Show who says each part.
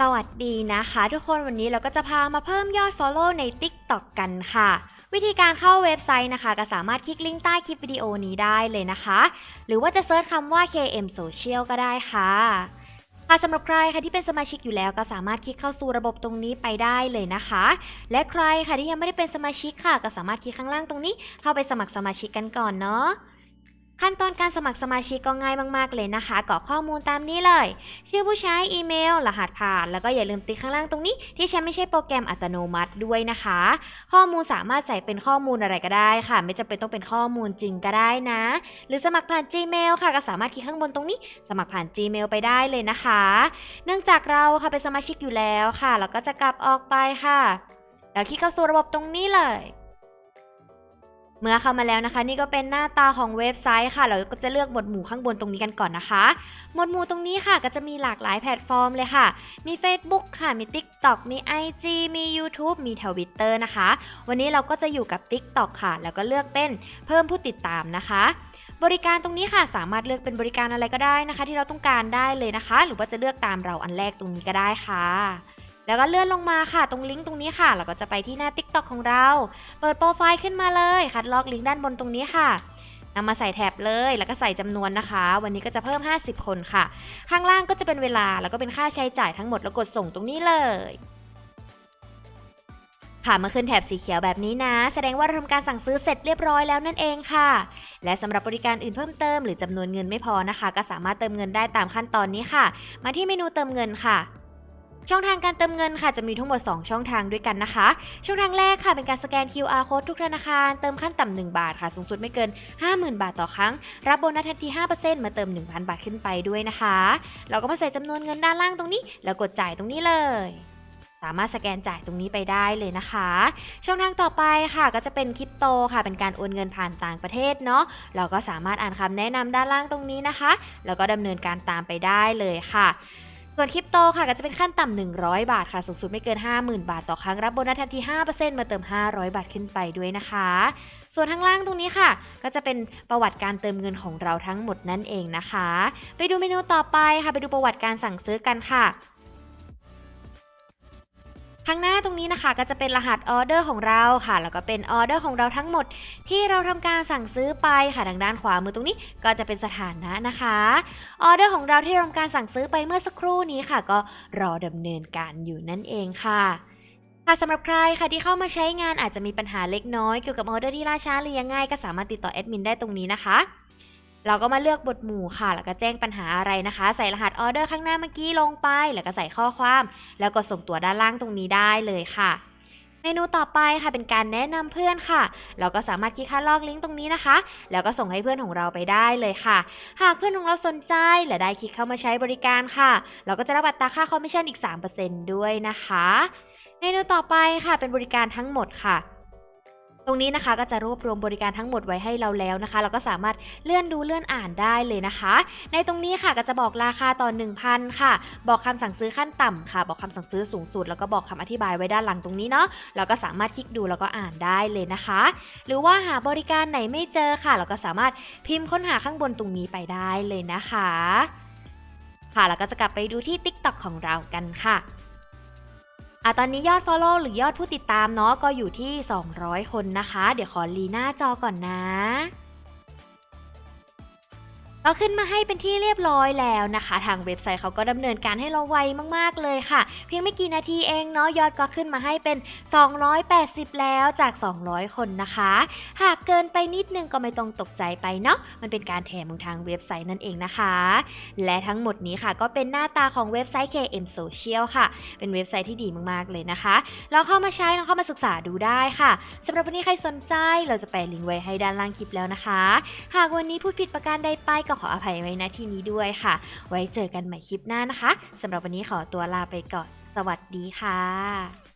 Speaker 1: สวัสดีนะคะ ทุกคนวันนี้เราก็จะพามาเพิ่มยอด Follow ใน TikTok กันค่ะ วิธีการเข้าเว็บไซต์นะคะ ก็สามารถคลิกลิงก์ใต้คลิปวิดีโอนี้ได้เลยนะคะ หรือว่าจะเซิร์ชคำว่า KM Social ก็ได้ค่ะค่ะสำหรับใครค่ะที่เป็นสมาชิกอยู่แล้วก็สามารถคลิกเข้าสู่ระบบตรงนี้ไปได้เลยนะคะ และใครค่ะที่ยังไม่ได้เป็นสมาชิกค่ะ ก็สามารถคลิกข้างล่างตรงนี้ เข้าไปสมัครสมาชิกกันก่อนเนาะ ขั้นตอนการสมัครสมาชิกก็ง่ายมากๆเลยนะคะกรอกข้อมูลตามนี้เลย ชื่อผู้ใช้อีเมล รหัสผ่าน แล้วก็อย่าลืมติ๊กข้างล่างตรงนี้ ที่ใช้ไม่ใช่โปรแกรมอัตโนมัติด้วยนะคะ ข้อมูลสามารถใส่เป็นข้อมูลอะไรก็ได้ค่ะ ไม่จำเป็นต้องเป็นข้อมูลจริงก็ได้นะ หรือสมัครผ่าน Gmail ค่ะ ก็สามารถคลิกข้างบนตรงนี้ สมัครผ่าน Gmail ไปได้เลยนะคะ เนื่องจากเราค่ะเป็นสมาชิกอยู่แล้วค่ะเราก็จะกลับออกไปค่ะแล้วคลิกเข้าสู่ระบบตรงนี้เลย เมื่อเข้ามาแล้วนะคะ นี่ก็เป็นหน้าตาของเว็บไซต์ค่ะ เราก็จะเลือกหมวดหมู่ข้างบนตรงนี้กันก่อนนะคะ หมวดหมู่ตรงนี้ค่ะ ก็จะมีหลากหลายแพลตฟอร์มเลยค่ะ มี Facebook ค่ะ มี TikTok มี IG มี YouTube มี Twitter นะคะ วันนี้เราก็จะอยู่กับ TikTok ค่ะ แล้วก็เลือกเป็นเพิ่มผู้ติดตามนะคะบริการตรงนี้ค่ะสามารถเลือกเป็นบริการอะไรก็ได้นะคะ ที่เราต้องการได้เลยนะคะ หรือว่าจะเลือกตามเราอันแรกตรงนี้ก็ได้ค่ะ แล้วก็เลื่อนลงมาค่ะตรงลิงก์ตรงนี้ค่ะเราก็จะไปที่หน้า TikTok ของเรา เปิดโปรไฟล์ขึ้นมาเลยคัดลอกลิงก์ด้านบนตรงนี้ค่ะนำมาใส่แท็บเลยแล้วก็ใส่จำนวนนะคะ วันนี้ก็จะเพิ่ม 50 คนค่ะ ข้างล่างก็จะเป็นเวลาแล้วก็เป็นค่าใช้จ่ายทั้งหมดแล้วกดส่งตรงนี้เลยค่ะมื่อขึ้นแถบสีเขียวแบบนี้นะ แสดงว่าเราทำการสั่งซื้อเสร็จเรียบร้อยแล้วนั่นเองค่ะ และสำหรับบริการอื่นเพิ่มเติมหรือจำนวนเงินไม่พอนะคะ ก็สามารถเติมเงินได้ตามขั้นตอนนี้ค่ะ มาที่เมนูเติมเงินค่ะ ช่องทางการเติมเงินค่ะจะมีทั้งหมด 2 ช่องทางด้วยกันนะคะ ช่องทางแรกค่ะเป็นการสแกน QR code ทุกธนาคาร เติมขั้นต่ำ1บาทค่ะ สูงสุดไม่เกิน 50,000 บาทต่อครั้ง รับโบนัสทันที 5%มาเติม 1,000 บาทขึ้นไปด้วยนะคะ เราก็มาใส่จำนวนเงินด้านล่างตรงนี้ แล้วกดจ่ายตรงนี้เลยสามารถสแกนจ่ายตรงนี้ไปได้เลยนะคะ ช่องทางต่อไปค่ะก็จะเป็นคริปโตค่ะ เป็นการโอนเงินผ่านต่างประเทศเนาะ เราก็สามารถอ่านคำแนะนำด้านล่างตรงนี้นะคะ แล้วก็ดำเนินการตามไปได้เลยค่ะ ส่วนคริปโตค่ะก็จะเป็นขั้นต่ำ100 บาทค่ะ สูงสุดไม่เกิน 50,000 บาทต่อครั้งรับโบนัสทันที 5%มาเติม 500 บาทขึ้นไปด้วยนะคะ ส่วนข้างล่างตรงนี้ค่ะ ก็จะเป็นประวัติการเติมเงินของเราทั้งหมดนั่นเองนะคะ ไปดูเมนูต่อไปค่ะ ไปดูประวัติการสั่งซื้อกันค่ะ ข้างหน้าตรงนี้นะคะก็จะเป็นรหัสออเดอร์ของเราค่ะ แล้วก็เป็นออเดอร์ของเราทั้งหมด ที่เราทำการสั่งซื้อไปค่ะทางด้านขวามือตรงนี้ก็จะเป็นสถานะนะคะออเดอร์ของเราที่เราทำการสั่งซื้อไปเมื่อสักครู่นี้ค่ะ ก็รอดำเนินการอยู่นั่นเองค่ะค่ะสำหรับใครค่ะที่เข้ามาใช้งานอาจจะมีปัญหาเล็กน้อยเกี่ยวกับออเดอร์ที่ล่าช้าหรือยังไงก็สามารถติดต่อแอดมินได้ตรงนี้นะคะ เราก็มาเลือกบทหมู่ค่ะ แล้วก็แจ้งปัญหาอะไรนะคะ ใส่รหัสออเดอร์ข้างหน้าเมื่อกี้ลงไป แล้วก็ใส่ข้อความ แล้วกดส่งตัวด้านล่างตรงนี้ได้เลยค่ะ เมนูต่อไปค่ะเป็นการแนะนำเพื่อนค่ะ เราก็สามารถคลิกคัดลอกลิงก์ตรงนี้นะคะ แล้วก็ส่งให้เพื่อนของเราไปได้เลยค่ะ หากเพื่อนของเราสนใจและได้คลิกเข้ามาใช้บริการค่ะ เราก็จะรับอัตราค่าคอมมิชชั่นอีก 3%ด้วยนะคะ เมนูต่อไปค่ะเป็นบริการทั้งหมดค่ะ ตรงนี้นะคะก็จะรวบรวมบริการทั้งหมดไว้ให้เราแล้วนะคะ เราก็สามารถเลื่อนดูเลื่อนอ่านได้เลยนะคะ ในตรงนี้ค่ะก็จะบอกราคาต่อ 1,000 ค่ะ บอกคำสั่งซื้อขั้นต่ำค่ะ บอกคำสั่งซื้อสูงสุด แล้วก็บอกคำอธิบายไว้ด้านหลังตรงนี้เนาะเราก็สามารถคลิกดูแล้วก็อ่านได้เลยนะคะ หรือว่าหาบริการไหนไม่เจอค่ะ เราก็สามารถพิมพ์ค้นหาข้างบนตรงนี้ไปได้เลยนะคะ ค่ะแล้วก็จะกลับไปดูที่ TikTok ของเรากันค่ะ อะตอนนี้ยอด Follow หรือยอดผู้ติดตามเนาะก็อยู่ที่ 200 คนนะคะ เดี๋ยวขอลีหน้าจอก่อนนะ ก็ขึ้นมาให้เป็นที่เรียบร้อยแล้วนะคะ ทางเว็บไซต์เขาก็ดำเนินการให้เราไวมากๆเลยค่ะ เพียงไม่กี่นาทีเองเนาะยอดก็ขึ้นมาให้เป็น 280 แล้วจาก 200 คนนะคะ หากเกินไปนิดนึงก็ไม่ต้องตกใจไปเนาะมันเป็นการแถมของทางเว็บไซต์นั่นเองนะคะ และทั้งหมดนี้ค่ะก็เป็นหน้าตาของเว็บไซต์ KM Social ค่ะ เป็นเว็บไซต์ที่ดีมากๆเลยนะคะเราเข้ามาใช้เราเข้ามาศึกษาดูได้ค่ะสำหรับวันนี้ใครสนใจเราจะแปะลิงก์ไว้ให้ด้านล่างคลิปแล้วนะคะ หากวันนี้พูดผิดประการใดไปก็ก็ขออภัยไว้ณที่นี้ด้วยค่ะ ไว้เจอกันใหม่คลิปหน้านะคะสำหรับวันนี้ขอตัวลาไปก่อน สวัสดีค่ะ